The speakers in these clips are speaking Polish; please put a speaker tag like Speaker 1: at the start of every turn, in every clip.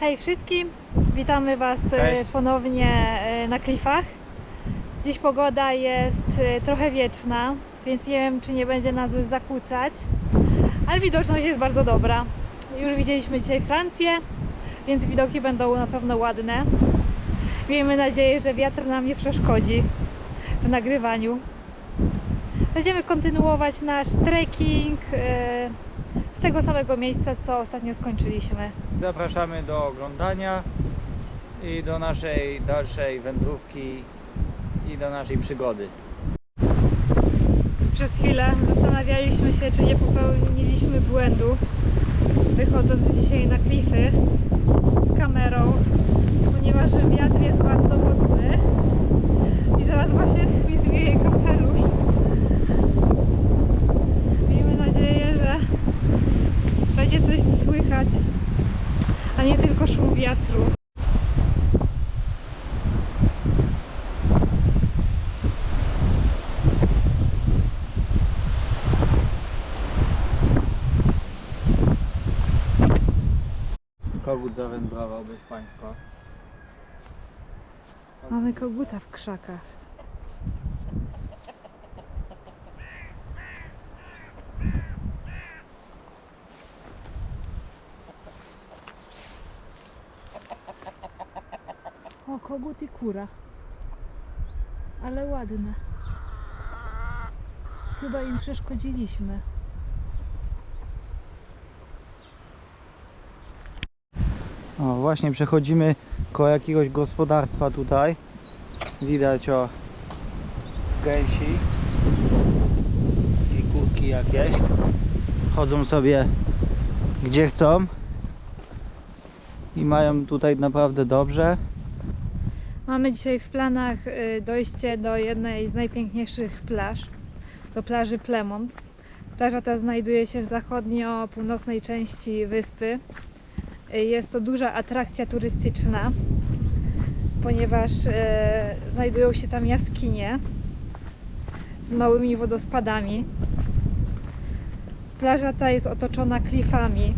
Speaker 1: Hej wszystkim, witamy Was e,
Speaker 2: Cześć.
Speaker 1: ponownie e, na klifach. Dziś pogoda jest e, trochę wieczna, więc nie wiem czy nie będzie nas zakłócać, ale widoczność jest bardzo dobra. Już widzieliśmy dzisiaj Francję, więc widoki będą na pewno ładne. Miejmy nadzieję, że wiatr nam nie przeszkodzi w nagrywaniu. Będziemy kontynuować nasz trekking z tego samego miejsca, co ostatnio skończyliśmy.
Speaker 2: Zapraszamy do oglądania i do naszej dalszej wędrówki i do naszej przygody.
Speaker 1: Przez chwilę zastanawialiśmy się, czy nie popełniliśmy błędu, wychodząc dzisiaj na klify z kamerą, ponieważ wiatr jest bardzo mocny i zaraz właśnie mi zwieje kapelusz. Miejmy nadzieję, że będzie coś słychać, a nie tylko szum wiatru.
Speaker 2: Bez Państwa.
Speaker 1: Mamy koguta w krzakach. O, kogut i kura. Ale ładne. Chyba im przeszkodziliśmy.
Speaker 2: O, właśnie przechodzimy koło jakiegoś gospodarstwa tutaj. Widać o gęsi i kurki jakieś. Chodzą sobie gdzie chcą i mają tutaj naprawdę dobrze.
Speaker 1: Mamy dzisiaj w planach y, dojście do jednej z najpiękniejszych plaż, do plaży Plemont. Plaża ta znajduje się w zachodnio-północnej części wyspy. Jest to duża atrakcja turystyczna, ponieważ y, znajdują się tam jaskinie z małymi wodospadami. Plaża ta jest otoczona klifami,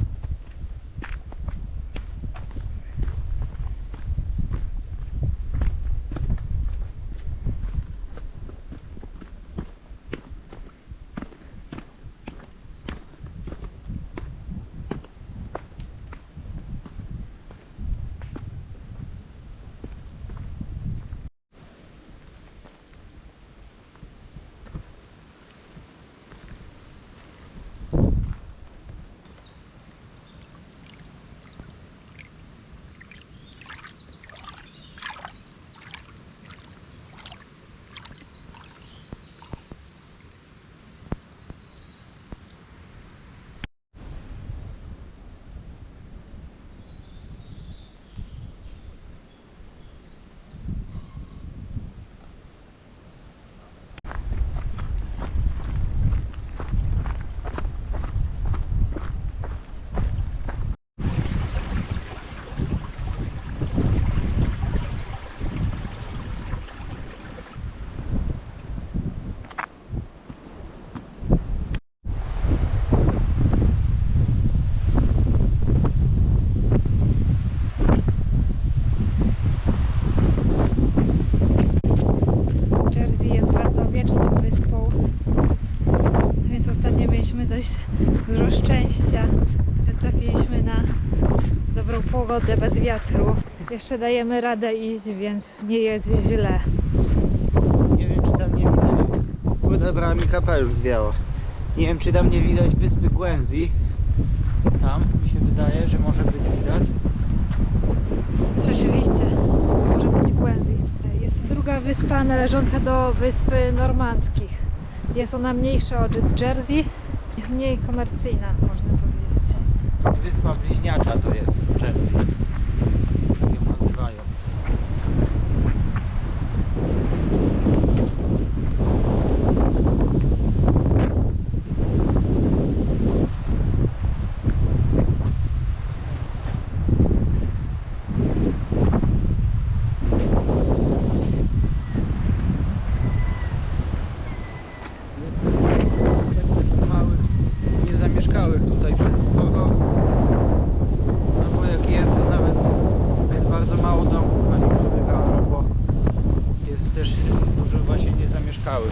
Speaker 1: Jersey jest bardzo wieczną wyspą, więc ostatnio mieliśmy dość dużo szczęścia, że trafiliśmy na dobrą pogodę bez wiatru. Jeszcze dajemy radę iść, więc nie jest źle.
Speaker 2: Nie wiem czy tam nie widać. Odebrała mi kapelusz zwiało. Nie wiem czy tam nie widać wyspy Głęzi. Tam mi się wydaje, że może być widać.
Speaker 1: Rzeczywiście, to może być Guernsey. Jest druga wyspa należąca do wyspy normandzkich. Jest ona mniejsza od Jersey, mniej komercyjna.
Speaker 2: Wyspa bliźniacza to jest Jersey. Tak ją nazywają. Jest małych, niezamieszkałych tutaj przez nikogo. No bo jak jest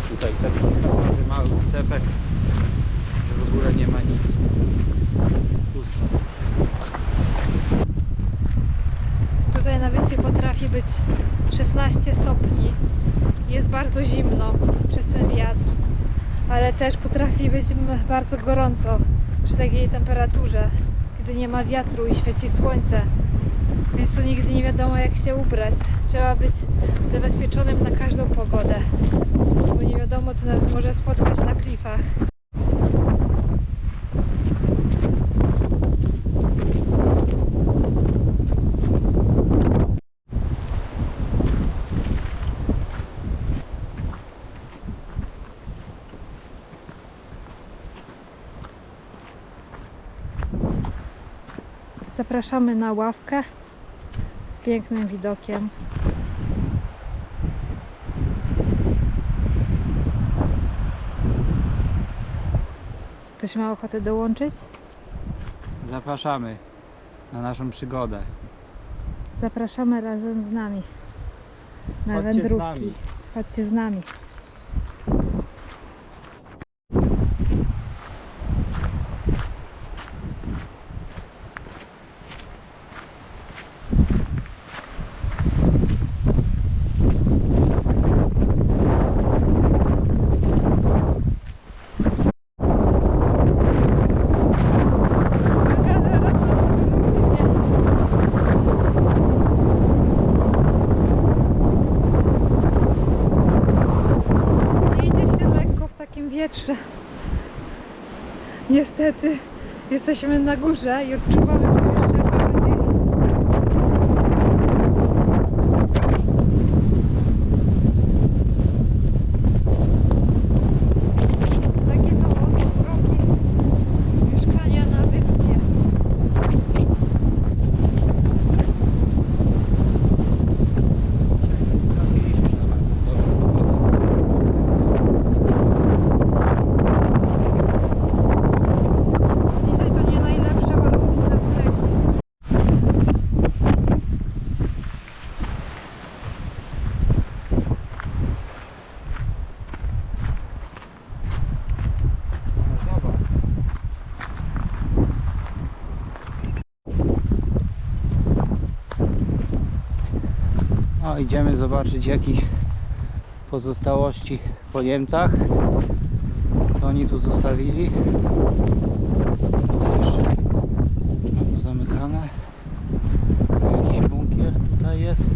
Speaker 2: tutaj takich naprawdę małych wysepek, że w ogóle nie ma nic. Pusto.
Speaker 1: Tutaj na wyspie potrafi być 16 stopni. Jest bardzo zimno przez ten wiatr, ale też potrafi być bardzo gorąco przy takiej temperaturze, gdy nie ma wiatru i świeci słońce. Więc to nigdy nie wiadomo jak się ubrać. Trzeba być zabezpieczonym na każdą pogodę, bo nie wiadomo co nas może spotkać na klifach. Zapraszamy na ławkę z pięknym widokiem. Ktoś ma ochotę dołączyć?
Speaker 2: Zapraszamy na naszą przygodę.
Speaker 1: Zapraszamy razem z nami na
Speaker 2: Chodźcie z
Speaker 1: wędrówki.
Speaker 2: nami.
Speaker 1: Chodźcie z nami. Nie idzie się lekko Niestety jesteśmy na górze i odczuwamy to jeszcze bardziej. Takie są oto uroki mieszkania na wyspie.
Speaker 2: Trafiliśmy na bardzo dobrą pogodę.
Speaker 1: Dzisiaj to nie najlepsze warunki na treki.
Speaker 2: No zobacz. No idziemy zobaczyć jakieś pozostałości po Niemcach. Co oni tu zostawili. Jeszcze zamykane. Jakiś bunkier tutaj jest.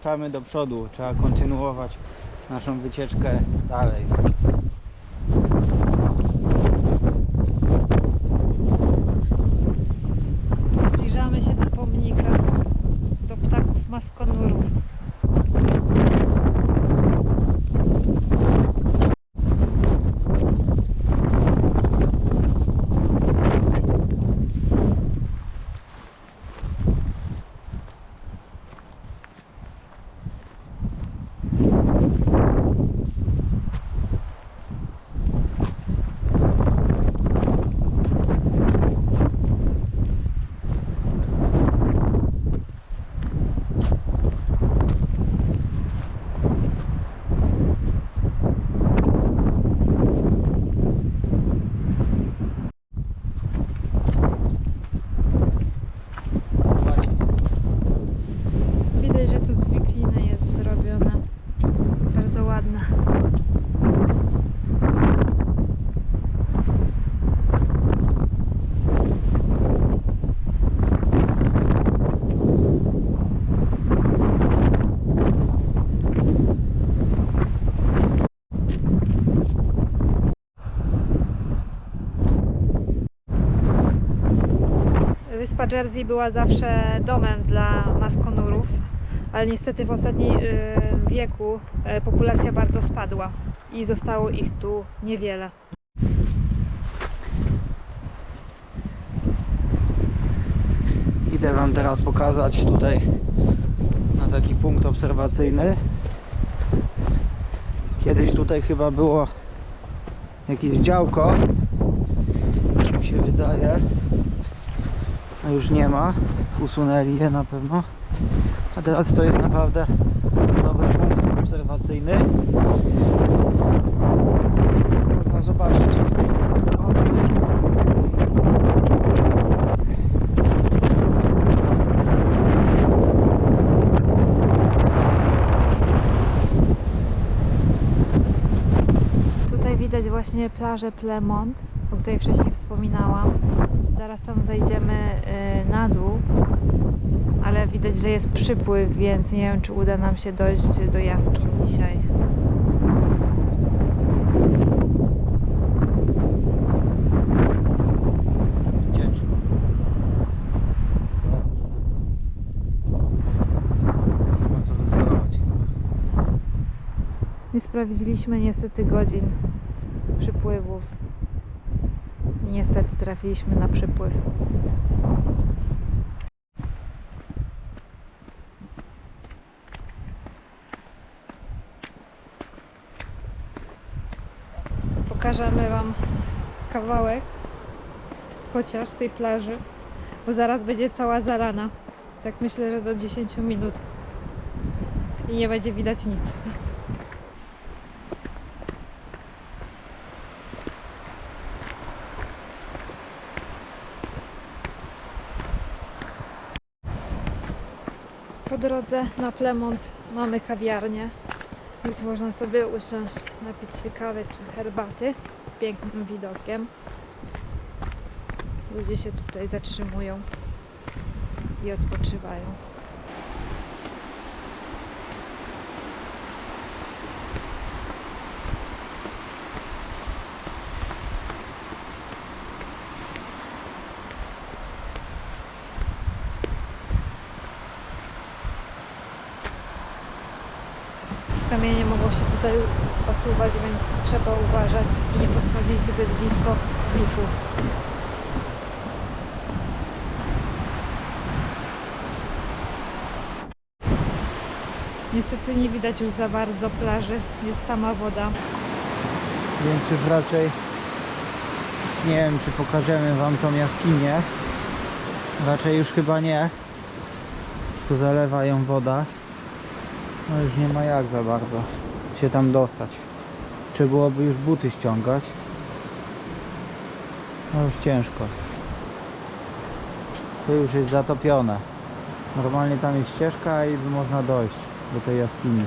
Speaker 2: Ruszamy do przodu, trzeba kontynuować naszą wycieczkę dalej.
Speaker 1: Zbliżamy się do pomnika do ptaków maskonurów.
Speaker 2: Zobaczcie.
Speaker 1: Widać, że to z wikliny jest zrobione. Bardzo ładne. Wyspa Jersey była zawsze domem dla maskonurów, ale niestety w ostatnim y, wieku y, populacja bardzo spadła i zostało ich tu niewiele.
Speaker 2: Idę Wam teraz pokazać tutaj na taki punkt obserwacyjny. Kiedyś tutaj chyba było jakieś działko. Tak Mi się wydaje. Już nie ma. Usunęli je na pewno. A teraz to jest naprawdę dobry punkt obserwacyjny. Można zobaczyć.
Speaker 1: Tutaj widać właśnie plażę Plemont, o której wcześniej wspominałam. Zaraz tam zejdziemy y, na dół, ale widać, że jest przypływ, więc nie wiem, czy uda nam się dojść do jaskiń dzisiaj. Nie sprawdziliśmy niestety godzin przypływów. Niestety trafiliśmy na przypływ. Pokażemy Wam kawałek chociaż tej plaży, bo zaraz będzie cała zarana. Tak myślę, że do 10 minut i nie będzie widać nic. Po drodze na Plemont mamy kawiarnię, więc można sobie usiąść, napić się kawy czy herbaty z pięknym widokiem. Ludzie się tutaj zatrzymują i odpoczywają. Kamienie mogą się tutaj osuwać, więc trzeba uważać i nie podchodzić zbyt blisko klifów. Niestety nie widać już za bardzo plaży, jest sama woda.
Speaker 2: Więc już raczej nie wiem czy pokażemy wam tą jaskinię. Raczej już chyba nie. Tu zalewa ją woda. No już nie ma jak za bardzo się tam dostać. Czy byłoby już buty ściągać? No już ciężko. To już jest zatopione. Normalnie tam jest ścieżka i można dojść do tej jaskini.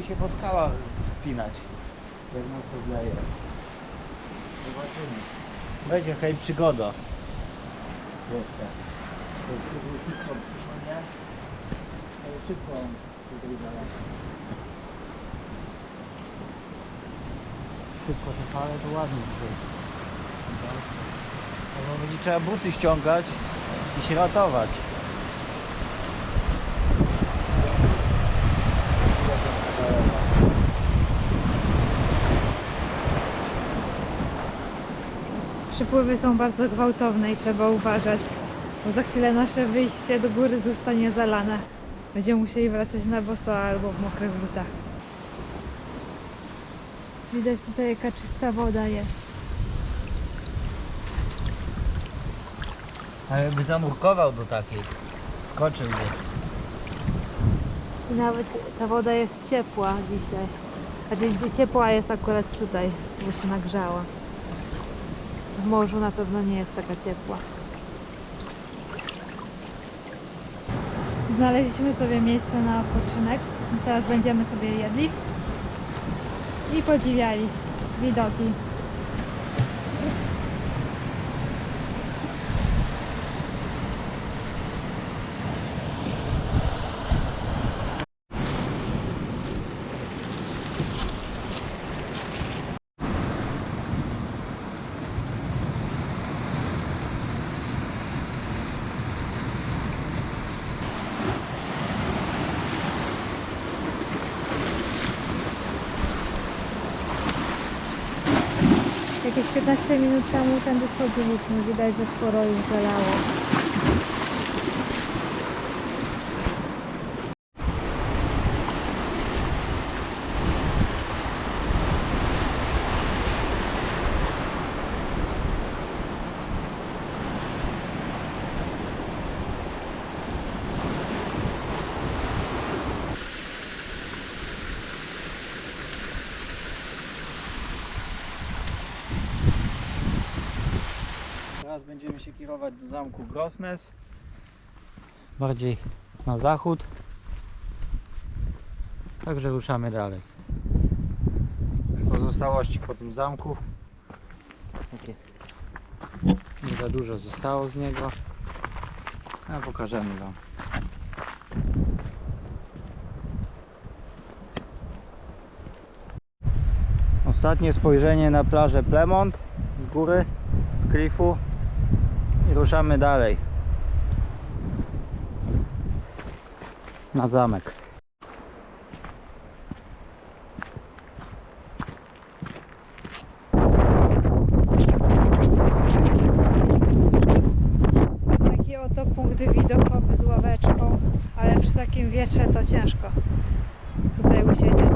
Speaker 2: Musieli się po skałach wspinać. Jak nas to wleje. Zobaczymy. Będzie hej przygoda. Jeszcze. To jest szybko, no? To jest szybko. Szybko te fale to ładnie tutaj. Będzie trzeba buty ściągać i się ratować.
Speaker 1: Przypływy są bardzo gwałtowne i trzeba uważać, bo za chwilę nasze wyjście do góry zostanie zalane. Będziemy musieli wracać na boso albo w mokrych butach. Widać tutaj jaka czysta woda jest.
Speaker 2: A jakby zanurkował do takiej, skoczyłby.
Speaker 1: I nawet ta woda jest ciepła dzisiaj. Znaczy ciepła jest akurat tutaj, bo się nagrzała. W morzu na pewno nie jest taka ciepła. Znaleźliśmy sobie miejsce na odpoczynek. Teraz będziemy sobie jedli i podziwiali widoki. Jakieś 15 minut temu tędy schodziliśmy. Widać, że sporo już zalało.
Speaker 2: Teraz będziemy się kierować do zamku Grosnes. Bardziej na zachód. Także ruszamy dalej. Już pozostałości po tym zamku. Takie nie za dużo zostało z niego. A pokażemy wam. Ostatnie spojrzenie na plażę Plemont z góry, z klifu i ruszamy dalej na zamek.
Speaker 1: Taki oto punkt widokowy z ławeczką, ale przy takim wietrze to ciężko tutaj usiedzieć.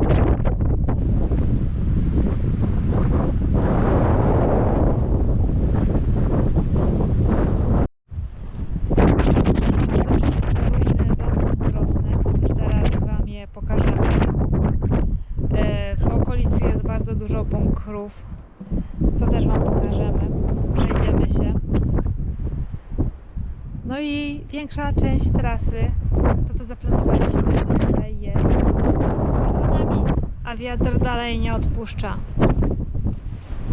Speaker 1: Przyszliśmy do ruiny zamku Krosnec, zaraz Wam je pokażemy. E, W okolicy jest bardzo dużo bunkrów, to też Wam pokażemy. Przejdziemy się. No i większa część trasy, to co zaplanowaliśmy dzisiaj jest za nami, a wiatr dalej nie odpuszcza.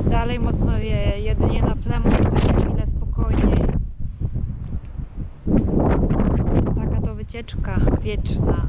Speaker 1: Dalej mocno wieje, jedynie na będzie chwilę spokojniej. Taka to wycieczka wieczna.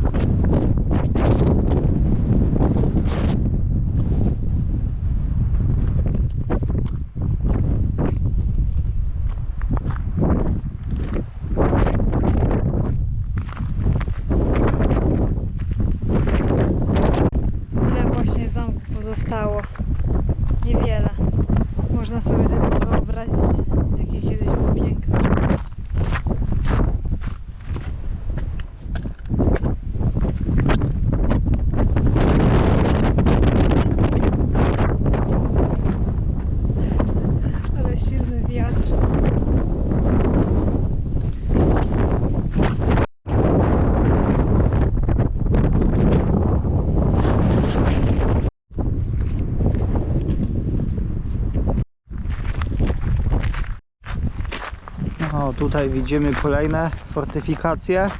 Speaker 2: O, tutaj widzimy kolejne fortyfikacje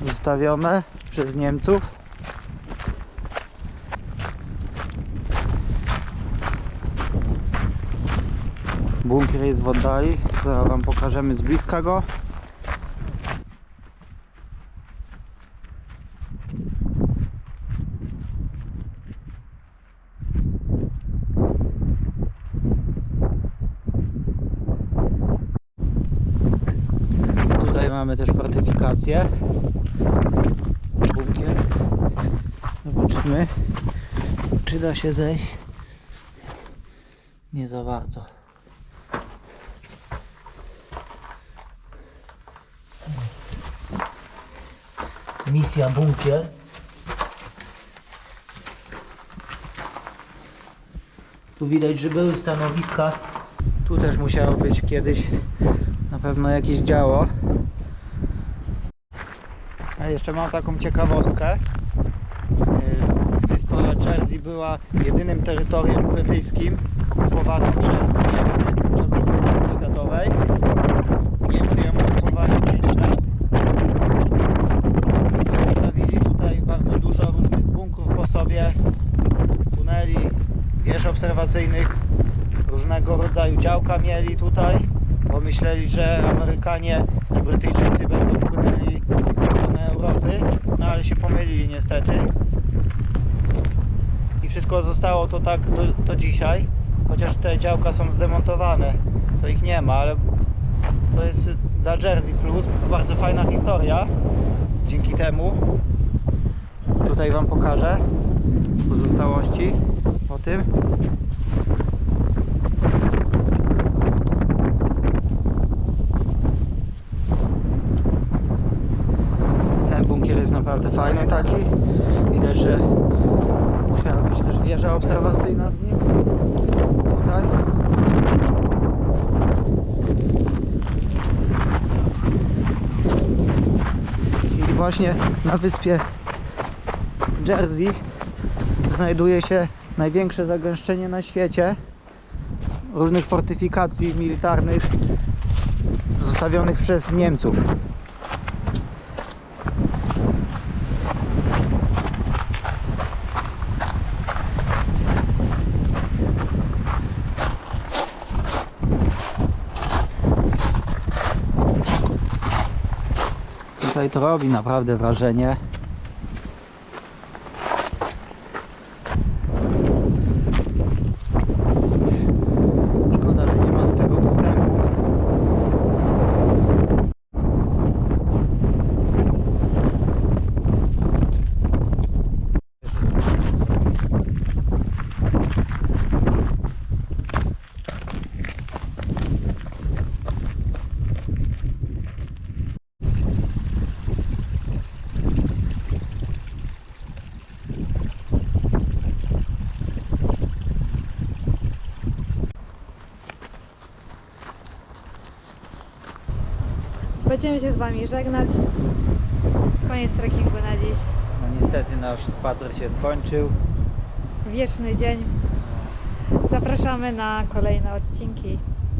Speaker 2: zostawione przez Niemców. Bunkier jest w oddali, zaraz Wam pokażemy z bliska go. Fortyfikację. Bunkier. Zobaczymy, czy da się zejść. Nie za bardzo. Misja bunkier. Tu widać, że były stanowiska. Tu też musiało być kiedyś na pewno jakieś działo. Jeszcze mam taką ciekawostkę. Yy, Wyspa Jersey była jedynym terytorium brytyjskim okupowanym przez Niemcy podczas II wojny światowej. Niemcy ją okupowali 5 lat. Zostawili tutaj bardzo dużo różnych bunkrów po sobie, tuneli, wież obserwacyjnych, różnego rodzaju działka mieli tutaj, bo myśleli, że Amerykanie i Brytyjczycy będą płynęli Europy, no ale się pomylili niestety. I wszystko zostało to tak do, do dzisiaj, chociaż te działka są zdemontowane, to ich nie ma, ale to jest dla Jersey Plus bardzo fajna historia dzięki temu. Tutaj Wam pokażę pozostałości o tym. Ten bunkier jest naprawdę fajny taki. Widać, że musiała być też wieża obserwacyjna w nim. Tutaj. I właśnie na wyspie Jersey znajduje się największe zagęszczenie na świecie różnych fortyfikacji militarnych zostawionych przez Niemców. Tutaj to robi naprawdę wrażenie. Szkoda, że nie ma do tego dostępu.
Speaker 1: Będziemy się z Wami żegnać. Koniec trekkingu na dziś.
Speaker 2: No niestety nasz spacer się skończył.
Speaker 1: Wieczny dzień. Zapraszamy na kolejne odcinki.